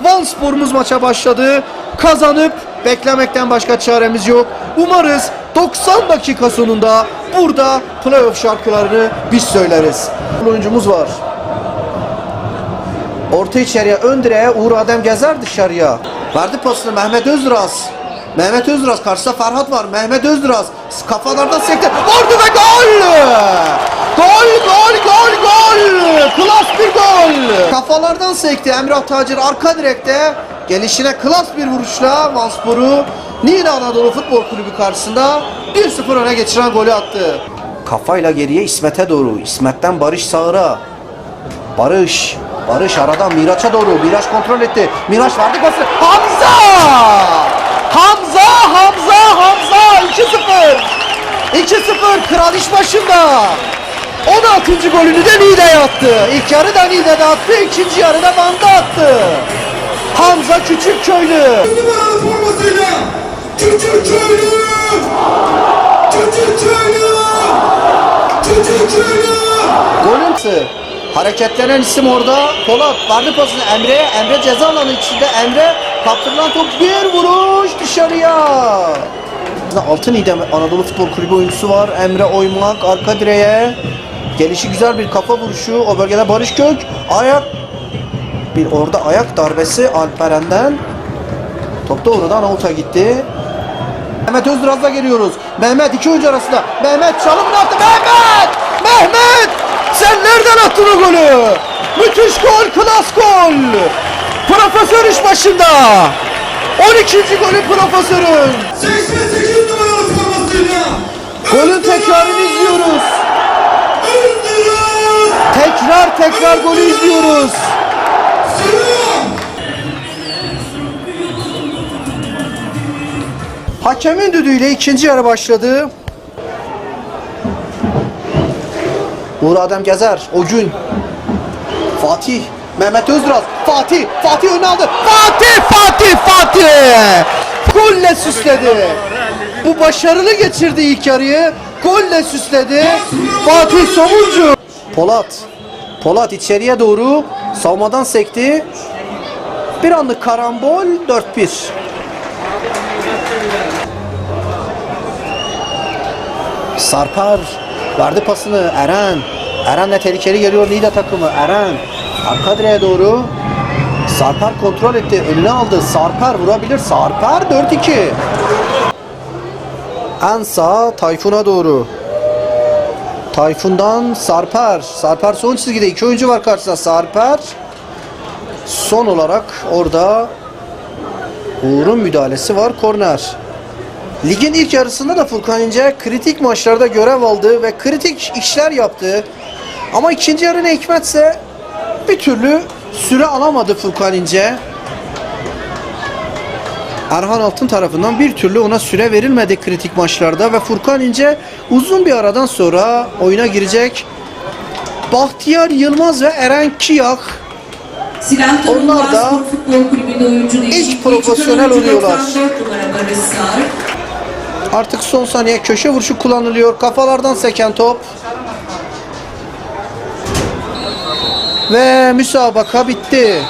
Van sporumuz maça başladı. Kazanıp beklemekten başka çaremiz yok. Umarız 90 dakika sonunda burada playoff şarkılarını biz söyleriz. Oyuncumuz var. Orta içeriye ön direğe Uğur Adem gezer dışarıya. Verdi pasını Mehmet Özras. Mehmet Özras karşısında Ferhat var. Mehmet Özras kafalardan sekti. Vurdu ve gol! Gol gol gol gol! Klas bir gol! Kafalardan sekti Emrah Tacir arka direkte. Gelişine klas bir vuruşla Vanspor'u Niğde Anadolu Futbol Kulübü karşısında 1-0 öne geçiren golü attı. Kafayla geriye İsmet'e doğru. İsmet'ten Barış Sağır'a. Barış. Barış aradan Miraç'a doğru. Miraç kontrol etti. Miraç verdi pası. Hamza! Hamza! Hamza! Hamza! 2-0. 2-0 Kral iş başında. 16. golünü de Niğde'ye attı. İlk yarı da Niğde'de attı. ikinci yarı da Van'da attı. Hamza Küçükköylü. formasıyla Küçük Köylü! Küçük Köylü! Küçük Köylü! Golün Hareketlenen isim orada. Polat verdi pasını Emre'ye. Emre ceza alanı içinde. Emre kaptırılan top bir vuruş dışarıya. Altın İdem Anadolu Futbol Kulübü oyuncusu var. Emre Oymak arka direğe. Gelişi güzel bir kafa vuruşu. O bölgede Barış Kök. Ayak. Bir orada ayak darbesi Alperen'den. Top doğrudan avuta gitti. Mehmet Özduraz'la geliyoruz. Mehmet iki oyuncu arasında. Mehmet çalımını attı. Mehmet! Mehmet! Sen nereden attın o golü? Müthiş gol, klas gol. Profesör iş başında. 12. golü profesörün. 88 numaralı formasıyla Golün tekrarını Tekrar tekrar golü izliyoruz. Hakemin düdüğüyle ikinci yarı başladı. Uğur Adem Gezer, o gün. Fatih, Mehmet Özduraz, Fatih, Fatih öne aldı. Fatih, Fatih, Fatih! Golle süsledi. Bu başarılı geçirdi ilk yarıyı. Golle süsledi. Fatih Somuncu. Polat, Polat içeriye doğru savunmadan sekti. Bir anlık karambol 4-1. Sarpar verdi pasını Eren. Eren de tehlikeli geliyor Niğde takımı. Eren arka doğru. Sarpar kontrol etti. Önüne aldı. Sarpar vurabilir. Sarpar 4-2. En sağ Tayfun'a doğru. Tayfun'dan Sarper. Sarper son çizgide. iki oyuncu var karşısında. Sarper son olarak orada Uğur'un müdahalesi var. Korner. Ligin ilk yarısında da Furkan İnce kritik maçlarda görev aldı ve kritik işler yaptı. Ama ikinci yarı ne hikmetse bir türlü süre alamadı Furkan İnce. Erhan Altın tarafından bir türlü ona süre verilmedi kritik maçlarda ve Furkan İnce uzun bir aradan sonra oyuna girecek. Bahtiyar Yılmaz ve Eren Kiyak Silah Onlar da değişikliği profesyonel oluyorlar. 94 numara Barış Sar. Artık son saniye köşe vuruşu kullanılıyor. Kafalardan seken top. Ve müsabaka bitti.